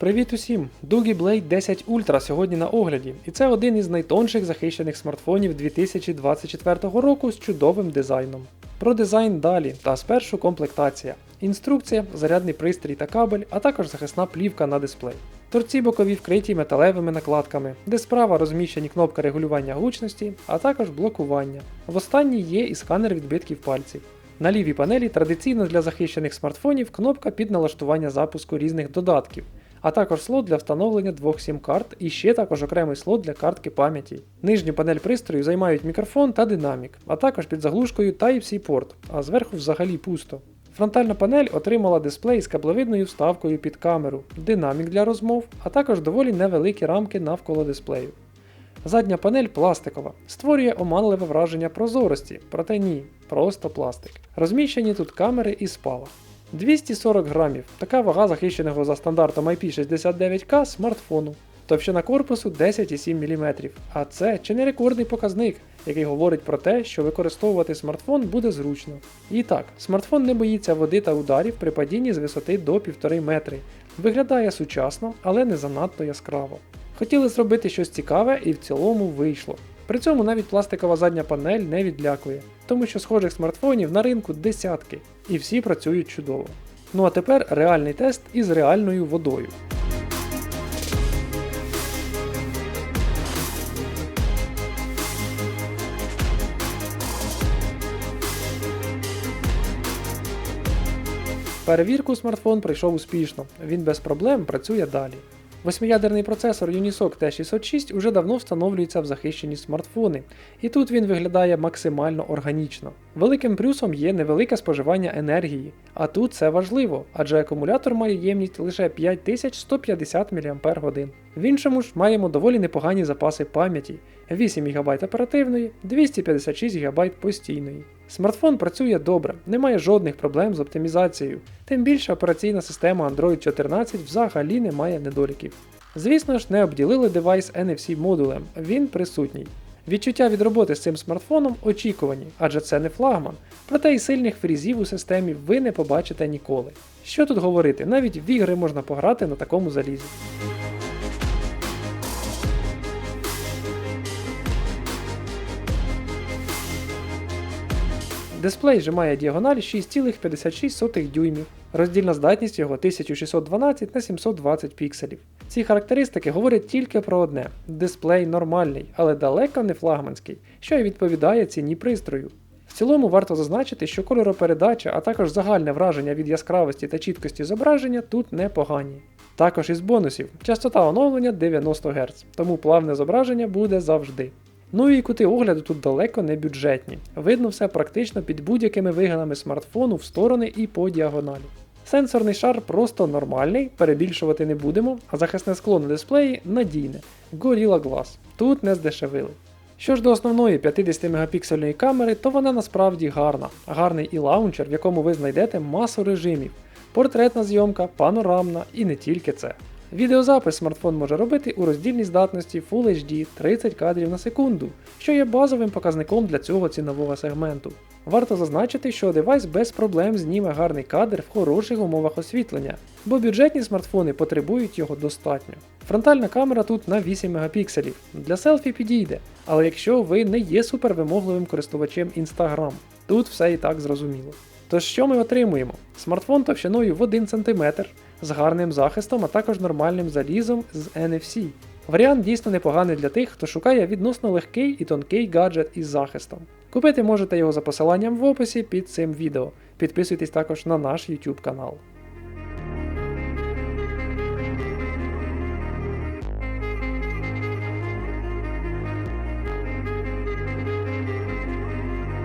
Привіт усім! Doogie Blade 10 Ultra сьогодні на огляді, і це один із найтонших захищених смартфонів 2024 року з чудовим дизайном. Про дизайн далі та спершу комплектація, інструкція, зарядний пристрій та кабель, а також захисна плівка на дисплей. Торці бокові вкриті металевими накладками, де справа розміщені кнопка регулювання гучності, а також блокування. В останній є і сканер відбитків пальців. На лівій панелі традиційно для захищених смартфонів кнопка під налаштування запуску різних додатків, а також слот для встановлення двох сім-карт і ще також окремий слот для картки пам'яті. Нижню панель пристрою займають мікрофон та динамік, а також під заглушкою Type-C порт, а зверху взагалі пусто. Фронтальна панель отримала дисплей з каблевидною вставкою під камеру, динамік для розмов, а також доволі невеликі рамки навколо дисплею. Задня панель пластикова, створює оманливе враження прозорості, проте ні, просто пластик. Розміщені тут камери і спалах. 240 грамів така вага захищеного за стандартом IP69K смартфону. Товщина корпусу 10,7 мм, а це чи не рекордний показник, який говорить про те, що використовувати смартфон буде зручно. І так, смартфон не боїться води та ударів при падінні з висоти до 1,5 метри. Виглядає сучасно, але не занадто яскраво. Хотіли зробити щось цікаве і в цілому вийшло. При цьому навіть пластикова задня панель не відлякує, тому що схожих смартфонів на ринку десятки, і всі працюють чудово. Ну а тепер реальний тест із реальною водою. Перевірку смартфон пройшов успішно, він без проблем працює далі. Восьмиядерний процесор Unisoc T606 уже давно встановлюється в захищені смартфони, і тут він виглядає максимально органічно. Великим плюсом є невелике споживання енергії, а тут це важливо, адже акумулятор має ємність лише 5150 мАч. В іншому ж маємо доволі непогані запаси пам'яті 8 ГБ оперативної, 256 ГБ постійної. Смартфон працює добре, немає жодних проблем з оптимізацією, тим більше операційна система Android 14 взагалі не має недоліків. Звісно ж, не обділили девайс NFC модулем, він присутній. Відчуття від роботи з цим смартфоном очікувані, адже це не флагман, проте й сильних фрізів у системі ви не побачите ніколи. Що тут говорити, навіть в ігри можна пограти на такому залізі. Дисплей же має діагональ 6,56 дюймів. Роздільна здатність його 1612 на 720 пікселів. Ці характеристики говорять тільки про одне: дисплей нормальний, але далеко не флагманський, що й відповідає ціні пристрою. В цілому варто зазначити, що кольоропередача, а також загальне враження від яскравості та чіткості зображення тут непогані. Також із бонусів частота оновлення 90 Гц, тому плавне зображення буде завжди. Ну і кути огляду тут далеко не бюджетні. Видно все практично під будь-якими вигинами смартфону в сторони і по діагоналі. Сенсорний шар просто нормальний, перебільшувати не будемо, а захисне скло на дисплеї надійне. Gorilla Glass. Тут не здешевили. Що ж до основної 50 мегапіксельної камери, то вона насправді гарна. Гарний і лаунчер, в якому ви знайдете масу режимів, портретна зйомка, панорамна і не тільки це. Відеозапис смартфон може робити у роздільній здатності Full HD 30 кадрів на секунду, що є базовим показником для цього цінового сегменту. Варто зазначити, що девайс без проблем зніме гарний кадр в хороших умовах освітлення, бо бюджетні смартфони потребують його достатньо. Фронтальна камера тут на 8 мегапікселів, для селфі підійде, але якщо ви не є супервимогливим користувачем Instagram, тут все і так зрозуміло. Тож що ми отримуємо? Смартфон товщиною в 1 см з гарним захистом, а також нормальним залізом з NFC. Варіант дійсно непоганий для тих, хто шукає відносно легкий і тонкий гаджет із захистом. Купити можете його за посиланням в описі під цим відео. Підписуйтесь також на наш YouTube канал.